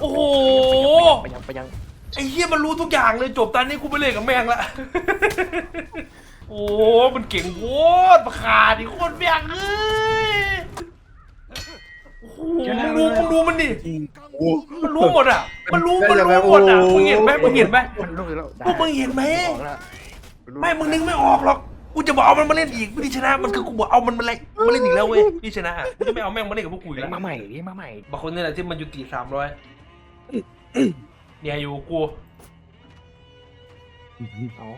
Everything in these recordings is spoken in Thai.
โอ้โหไปยังไปยังไอ้เหี้ยมันรู้ทุกอย่างเลยจบตอนนี้กูไปเล่นกับแม่งละ โอ้มันเก่งโคตรประคาดิโคตรแม่งเอ้ยโอ้โหมึงดูมึงดูมันดิโอ้มันรู้หมดอะ มันรู้มันรู้หมดอะมึงเห็นไหมมึงเห็นไหมมันรู้แล้วพวกมึงเห็นไหมออกแล้วไม่มึงนึกไม่ออกหรอก กูจะบอกเอามันมาเล่นอีกพี่ชนะมันคือกูบอกเอามันมาเล่นมาเล่นอีกแล้วเว้ยพี่ชนะกูจะไม่เอาแม่งมาเล่นกับพวกกูอีกเรียแล้วกมาใหม่เรียกมาใหม่บางคนนี่แหละที่มันยุติสามร้อยเนี่ยอยู่กับกูเอา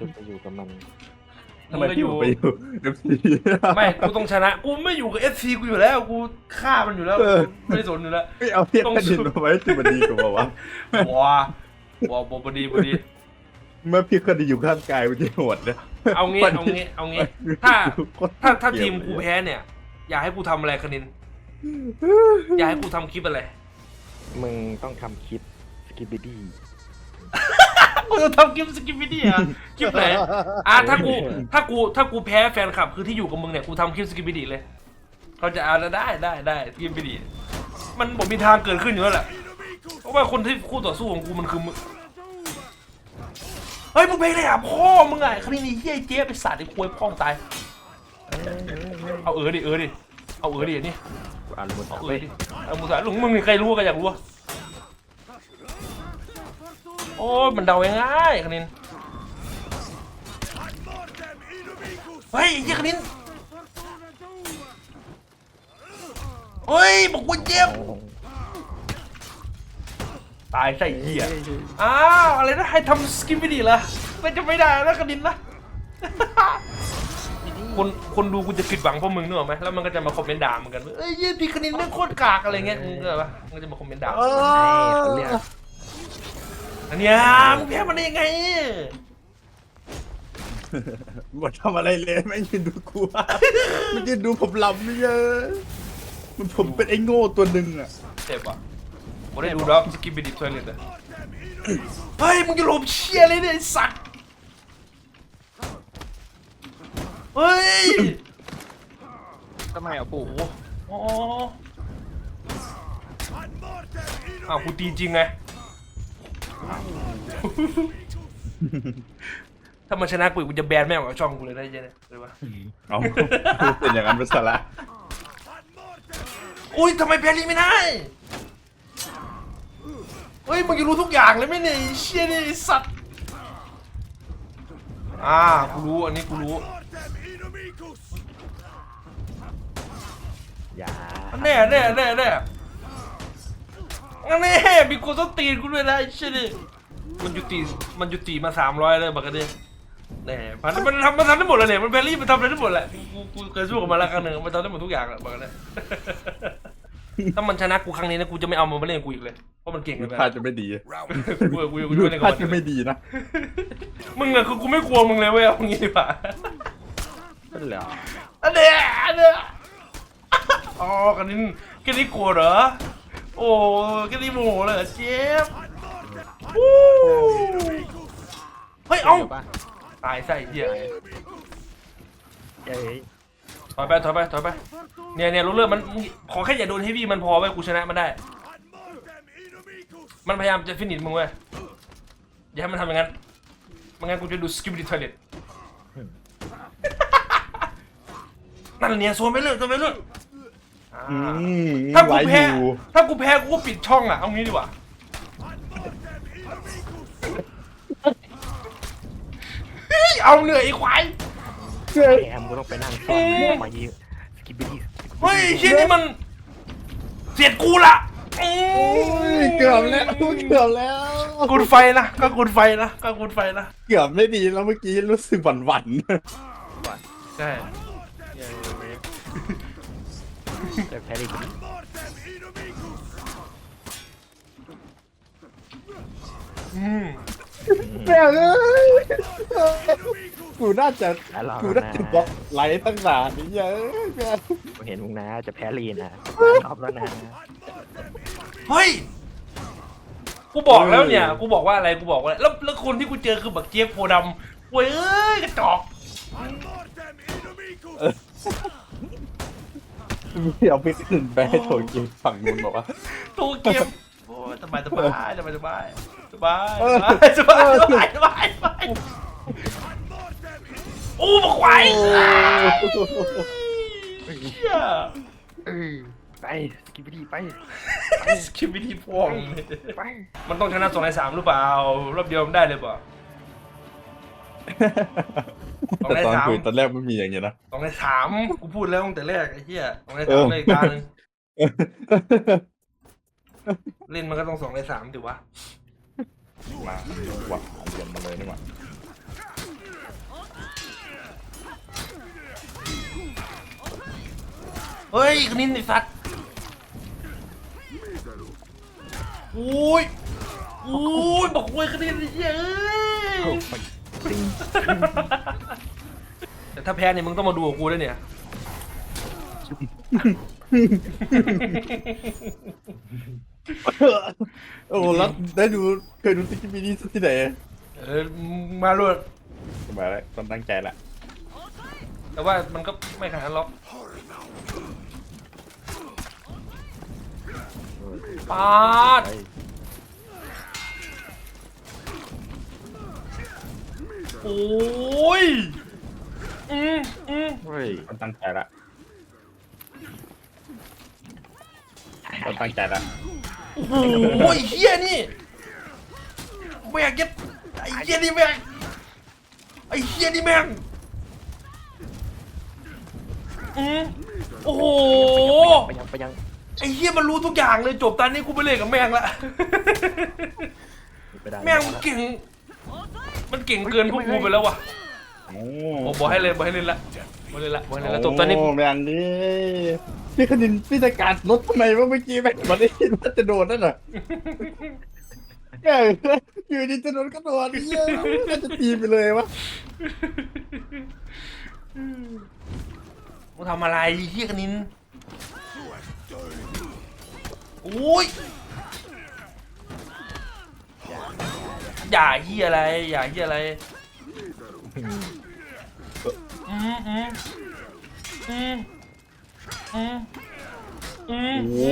จะไปอยู่กับมันทำไมก็อยู่ไปอยู่เอฟซีไม่กูต้องชนะกูไม่อยู่กับเอฟซีกูอยู่แล้วกูฆ่ามันอยู่แล้วเออไม่ได้สนอยู่แล้วไม่เอาเพี้ยนดินมาไว้ที่มันดีกว่าวะว้าว้าบพอดีพอดี เมื่อพี่คดีอยู่ข้างกายมันจะโหดนะเอางี้เอางี้เอางี้ถ้าถ้าถ้าทีมกูแพ้เนี่ย อยากให้กูทำอะไรคณิน อยากให้กูทำคลิปอะไรมึงต้องทำคลิปสกิปบิดี้กูจะทำคลิปสกิปวิดีอะคลิปไหนอะถ้ากูถ้ากูถ้ากูแพ้แฟนคลับคือที่อยู่กับมึงเนี่ยกูทำคลิปสกิปวิดีเลยเขาจะอ่านได้ได้ได้สกิปวิดีมันบอกมีทางเกิดขึ้นอยู่แล้วแหละเพราะว่าคนที่คู่ต่อสู้ของกูมันคือมึง เฮ้ยมึงเพลงอะไรอะพ่อมึงไงคดีนี้เฮียเจ๊ไปสาดไอ้ควยพ่องตาย เอาเออดิเออดิ เอาเออดิอันนี่อ่านมุนเอาเออไอดิเอามึงสาลุงมึงมีใครรู้ก็อยากรู้โอ้ยมันเดาง่ายคณินเฮ้ยไอ้เหี้ยคณินเฮ้ยบอกว่าเจ็บ ตายใส่เหี้ยอ้าวอะไรนะให้ทำสกิปไม่ดีเหรอมันจะไม่ได้นะคณินนะคนคนดูกูจะผิดหวังเพราะมึงนึกออกไหมแล้วมันก็จะมาคอมเมนต์ด่ามึงกันว่าเอ้ยเหี้ยพี่คณินไม่งโคตรกากอะไรเงี้ยมึงเนกอะปะมันก็จะมาคอมเมนต์ด่าเขาเรียกอันเนี้ยมึงแพ้มันได้ยังไงหมดทำอะไรเลยไม่ยืนดูกูอะไม่ยืนดูผมลำนี่เยอะมันผมเป็นไอ้โง่ตัวหนึ่งอะเจ็บอะ ผมได้ดูด็อกสกิปไปดิทอยเลตอะเฮ้ยมึงจะหลบเชียร์เลยเนี่ยไอ้สัตว์เฮ้ยทำไมอะปู่โอ้โหอ้าวกูตีจริงไง ถ้ามันชนะกูอีกกูจะแบนแม่งออกจากช่องกูเลยได้ยังไงเลยวะเอาเป็นอย่างนั้นไปซะละอุ้ยทำไมแบนลี่ไม่ได้ เฮ้ยมึงจะรู้ทุกอย่างเลยไหมเนี่ยไอ้เชี่ยนี่ไอ้สัตว์อ่ากูรู้อันนี้กูรู้อย่าแน่แน่แน่แน่งั้นแน่มีคนต้องตีนกูด้วยนะไอ้เชี่ยนี่มันยุติมันยุติมาสามร้อยเลยบักกันดิแน่มันมันทำมันทำได้หมดเลยเนี่ยมันแบรี่มันทำอะไรได้หมดแหละกูกูเคยสู้กับมันแล้วครั้งหนึ่งมันทำได้หมดทุกอย่างแหละบักกันเนี่ย ถ้ามันชนะกูครั้งนี้นะกูจะไม่เอามันมาเล่นกับกูอีกเลยเพราะมันเก่งเกินไปพลาดจะไม่ดีกูกูกูจะไม่เล่นพกัลาบดมันจะไม่ดีนะมึงอะคือกูไม่กลัวมึงเลยเว้ยเอางี้ดีกว่านั่นเหรออันเนี้ยอันเนี้ยอ๋อกันนี้แค่นี้กลัวเหรอโอ้แค่นี้โมโหเลยเหรอเจี๊ยบวู้เฮ้ยเอ้าดี๋ยวป่ะตายใส่เหี้ยเอ้ย ถอยไปถอยไปถอยไปเนี่ยเนี่ยรู้เรื่องมันมึงขอแค่อย่าโดนเฮฟวี่มันพอไว้กูชนะมันได้ มันพยายามจะฟินิชมึงเว้ยอย่าให้มันทำอย่างนั้นไม่งั้นกูจะดูสกิปดิทอยเลตนั่นเนี่ยโซนไปเลยโซนไปเลยอ่าอืมถ้ากูไหวอแพ้ยู่ถ้ากูแพ้กูก็ปิดช่องอะเอางี้ดีกว่าเฮ้ยเอาเหนื่อยไอ้ควาย แอมกูต้องไปนั่งฟังมายีสกิปบิดี้เฮ้ยเชี่ยนี่มัน เสียดกูละอืมเกือบแล้วเกือบแล้วกุดไฟนะก็กุดไฟนะก็กุดไฟนะเกือบไม่ดีแล้วเมื่อกี้รู้สึกหวั่นหวั่นใช่แต่แพ้ได้กูอืมๆแม่เอ้ย กูน่าจะแล้วเรากูน่าจะบล็อกไลท์ตั้งนานนี่เยอะแม่กูเห็นมึงนะจะแพ้ลีนนะรอบแล้วนะเฮ้ย กูบอกแล้วเนี่ย กูบอกว่าอะไร กูบอกว่าอะไรแล้วแล้วคนที่กูเจอคือบักเจี๊ยบโพดำเว้ยเอ้ยกระจอกมีเอาไปขึ้นไปให้โถกินฝั่งนู้นบอกว่าตัวเก็บโอ้ยสบายสบายสบายสบายสบายเออสบายสบายสบาย สบายโอ้มาควายเชี่ยเออไปสกิปดีไปสกิปวิธีพ่วงไปมันต้องชนะสองในสามหรือเปล่ารอบเดียวมันได้เลยเปล่า สองแต่ในตอนสาม คุยตอนแรกไม่มีอย่างเงี้ยนะ สองในสามกูพูดแล้วตั้งแต่แรกไอ้เหี้ยสองในเอสามอ เลยตาหนึ่งเล่นมันก็ต้องสองในสามดิวะมาหวานเรียนมาเลยนี่หว่า เฮ้ยคนนี้ไอ้สัตว์อุ้ยอุ้ยบอกเว้ยคนนี้ไอ้เหี้ยเอ้ยโอ้ไปติงแต่ถ้าแพ้เนี่ยมึงต้องมาดูกับกูด้วยเนี่ย โอ้แล้วได้ดูเคยดูติ๊กมินี่ที่ไหนเออมึงมาเลยมาแล้วต้องตั้งใจละแต่ว่ามันก็ไม่ขนาดนั้นหรอก ปาดไปโอ้ย อืมอืมเฮ้ยต้องตั้งใจละต้องตั้งใจละโอ้โหไอ้เฮียนี่แม่งเก็บไอ้เฮียนี่แม่งไอ้เฮียนี่แม่งอืมโอ้โห ไปยังไปยัง ไอ้เฮียมันรู้ทุกอย่างเลยจบตอนนี้กูไปเล่นกับแม่งละ ไปได้แม่งมันเก่ง มันเก่งเกินพวกกูไปแล้วว่ะโอ้โอ้บอกให้เลยบอกให้เล่นละบอกเล่นละบอกเล่นละจบตอนนี้ โแม่งนี่พี่คณินพี่จะการรถทำไมว่าเมื่อกี้แม่งมันได้ยินว่าจะโดนนั่นน่ะเอออยู่ดีจะโดนก็โดนเหี้ยน่าจะตีไปเลยวะมึงทำอะไรเฮียกันนินโอ้ยอย่าเฮียอะไร อย่าเฮียอะไรอืมอืมอืมอืมอืมโอ้โห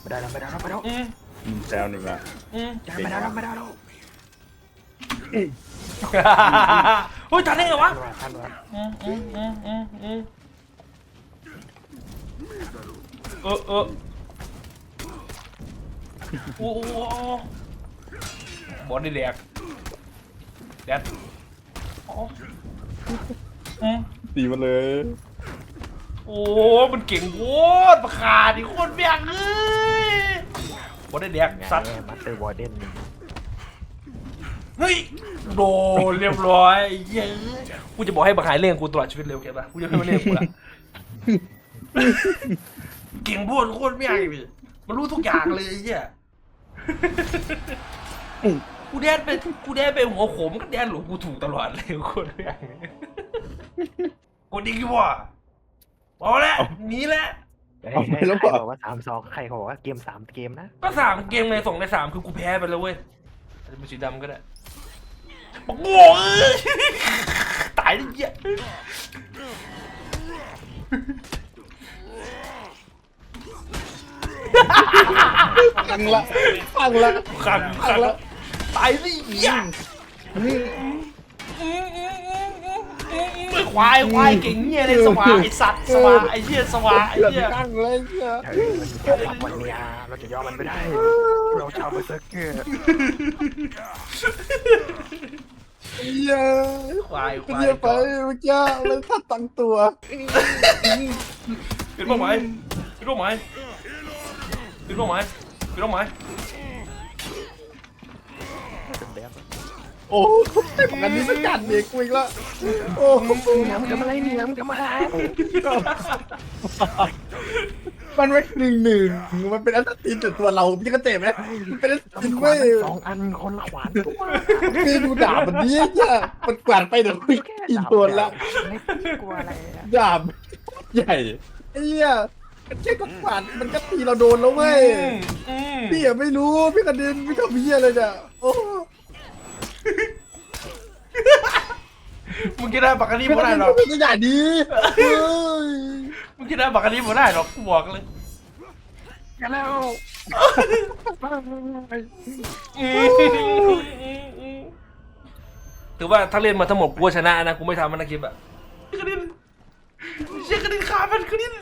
ไม่ได้แล้วไม่ได้แล้วไม่ได้แล้วอืมแซวหนึ่งละอืมไม่ได้แล้วไม่ได้แล้วเฮ้ยทันได้ไงวะทันวะทันวะอืมอืมอืมอืมอืมเออเออ โอ้โหบอลได้แดกแดดอ๋ออืมตีมาเลยโอ้มันเก่งโคตรประคาดิโคตรแบกเอ้ยบอลได้แดกไงสัตว์มาสเตอร์วอร์เดนเฮ้ยโดนเรียบร้อยไอ้เหี้ยกูจะบอกให้บังหายเล่นกูตลอดชีวิตเลยโอเคปะกูจะไม่มาเล่นกูละเก่งโพูดโคตรไม่อยากเลยมันรู้ทุกอย่างเลยไอ้เหี้ย กูแดนไปกูแดนไปหัวโขมก็แดนหลวงกูถูกตลอดเลยโคตรไม่อยากเลยกูดีกว่าพอแล้วหนีแล้วใครบอกว่าสามสองใครเขาบอกว่าเกมสามเกมนะก็สามเกมในสองในสามคือกูแพ้ไปแล้วเว้ยอาจจะเป็นสีดำก็ได้บอกโง่เอ้ยตายดิเหี้ยฟั งละฟังละขังขังแล้วตายสิเหี้ยไม่ควายควายเก่งเหี้ยเลยสวาไอสัตว์สวาไอเหี้ยสวาไอเกือบเหี้ย ตั้งเลยเนี่ย เฮ้ยมันมีการรับวันเนี้ยเราจะยอมมันไม่ได้ เราชาวเบอร์เซอร์เกอร์เย้ควายควาย เยี่ยไปเมื่อกี้เลยถ้าตั้งตัว เป็นเป้าหมายเป็นเป้าหมายเป็นเป้าหมาย เป็นเป้าหมายเป็นแบบโอ้อันนี้ไม่กัดเด็กกูอีกแล้วโอ้เหนียมทำอะไรเหนียมทำอะไรมันไม่หนึ่งหนึ่งมันเป็นอันตินแต่ตัวเราพี่ก็เจ็บไหมมันเป็นอันเราตินขวาเว้ยนสองอันคนละขวานตัวพี่ดูดาบมันนี้เนี่ยมันกวาดไปเดี๋ยวพี่กินโดนละไม่กลัวอะไรอะดาบใหญ่ไอ้เหี้ยมัน แค่ก็กวาดมันก็ตีเราโดนแล้วเว้ยอืมอืมพี่อะไม่รู้พี่กระเด็นพี่ทำเหี้ยเลยเนี่ยโอ้มึงจะได้ปากกานี่พี่เมื่กอระไหร่เด็นหรอก็เป็นอย่างดีเฮ้ยมึงมึงคิดได้บักอันนี้บ่ได้หรอกกูบอกเลยกันแล้วถือว่าถ้าเล่นมาทั้งหมดกูก็ชนะนะกูไม่ทำมันนะคลิปอะกระดิ่งเชี่ยกระดิ่งขามันกระดิ่งโอ้โห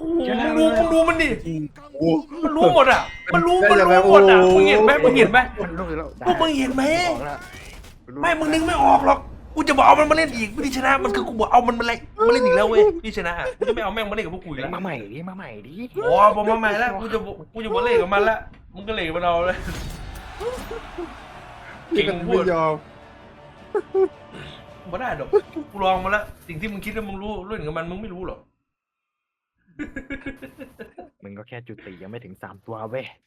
มึงดูมึงดูมันดิ โอ้มันรู้หมดอะ มันรู้ มันรู้หมดอะ มึงเห็นไหมมึงเห็นไหมมันรู้แล้วพวกมึงเห็นไหมออกแล้วไม่ มึงนึกไม่ออกหรอก กูจะบอกเอามันมาเล่นอีกไม่ได้ชนะ มันคือกูบอกเอามันมาเล่นมาเล่นอีกแล้วเว้ยพี่ชนะอะกูจะไม่เอาแม่งมาเล่นกับพวกกูอีกแล้วมาใหม่ดิ มาใหม่ดิโอ้บอกมาใหม่แล้วกูจะบอกกูจะบอกเล่นกับมันละ มึงก็เล่นกับมันเอาเลยพี่เก่งกันพูไม่ดยอมไม่ได้หรอกกูลองมาแล้ว สิ่งที่มึงคิดว่ามึงรู้เล่นกับมันมึงไม่รู้หรอก มึงก็แค่จุติยังไม่ถึงสามตัวเว้ย